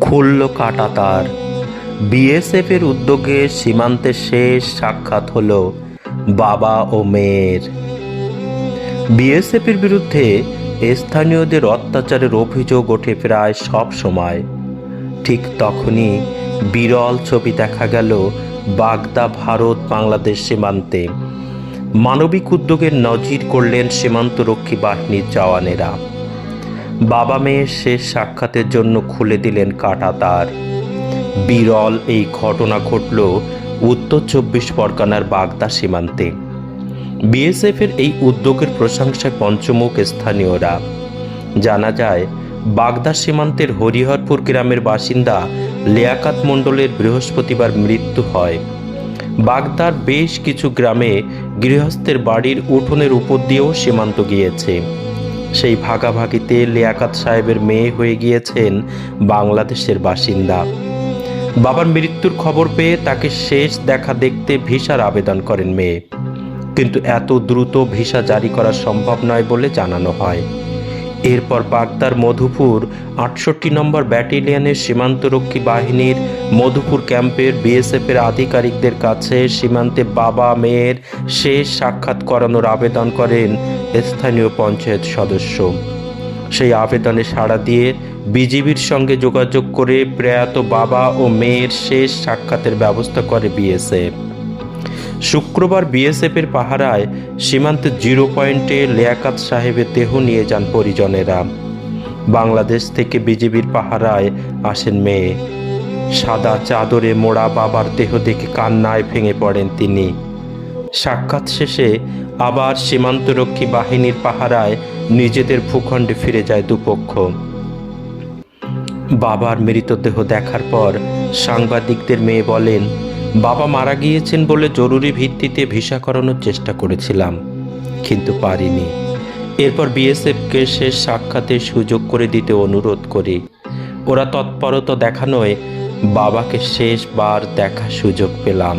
খুলল কাটা তার। বিএসএফের উদ্যোগে সীমান্তের শেষ সাক্ষাৎ হলো বাবা ও মেয়ের। বিএসএফের বিরুদ্ধে স্থানীয়দের অত্যাচারের অভিযোগ ওঠে প্রায় সব সময়। ঠিক তখনই বিরল ছবি দেখা গেল বাগদা ভারত বাংলাদেশ সীমান্তে। মানবিক উদ্যোগের নজির করলেন সীমান্তরক্ষী বাহিনীর জওয়ানেরা। বাবা মেয়ের শেষ সাক্ষাতের জন্য খুলে দিলেন কাটা তার। বিরল এই ঘটনা ঘটল উত্তর চব্বিশ পরগনার বাগদা সীমান্তে। বিএসএফের এই উদ্যোগের প্রশংসায় পঞ্চমুখ স্থানীয়রা। জানা যায়, বাগদা সীমান্তের হরিহরপুর গ্রামের বাসিন্দা লিয়াকাত মণ্ডলের বৃহস্পতিবার মৃত্যু হয়। বাগদার বেশ কিছু গ্রামে গৃহস্থের বাড়ির উঠোনের উপর দিয়েও সীমান্ত গিয়েছে। সেই ভাগাভাগিতে লিয়াকাত সাহেবের মেয়ে হয়ে গিয়েছেন বাংলাদেশের বাসিন্দা। বাবার মৃত্যুর খবর পেয়ে তাকে শেষ দেখা দেখতে ভিসার আবেদন করেন মেয়ে। কিন্তু এত দ্রুত ভিসা জারি করা সম্ভব নয় বলে জানানো হয়। এরপর বাগদার মধুপুর আটষট্টি নম্বর ব্যাটালিয়নের সীমান্তরক্ষী বাহিনীর মধুপুর ক্যাম্পের বিএসএফের আধিকারিকদের কাছে সীমান্তে বাবা, মেয়ের শেষ সাক্ষাৎ করানোর আবেদন করেন স্থানীয় পঞ্চায়েত সদস্য। সেই আবেদনে সাড়া দিয়ে বিজিবির সঙ্গে যোগাযোগ করে প্রয়াত বাবা ও মেয়ের শেষ সাক্ষাতের ব্যবস্থা করে বিএসএফ। শুক্রবার বিএসএফের পাহারায় সীমান্তের জিরো পয়েন্টে লিয়াকাত সাহেবের দেহ নিয়ে যান পরিজনেরা। বাংলাদেশ থেকে বিজিবির পাহারায় আসেন মেয়ে। সাদা চাদরে মোড়া বাবার দেহ দেখে কান্নায় ভেঙে পড়েন তিনি। সাক্ষাৎ শেষে আবার সীমান্তরক্ষী বাহিনীর পাহারায় নিজেদের ভূখণ্ডে ফিরে যায় দুপক্ষ। বাবার মৃতদেহ দেখার পর সাংবাদিকদের মেয়ে বলেন, বাবা মারা গিয়েছেন বলে জরুরি ভিত্তিতে ভিসা করানোর চেষ্টা করেছিলাম, কিন্তু পারিনি। এরপর বিএসএফকে শেষ সাক্ষাতের সুযোগ করে দিতে অনুরোধ করি। ওরা তৎপরতা দেখানোয় বাবাকে শেষবার দেখার সুযোগ পেলাম।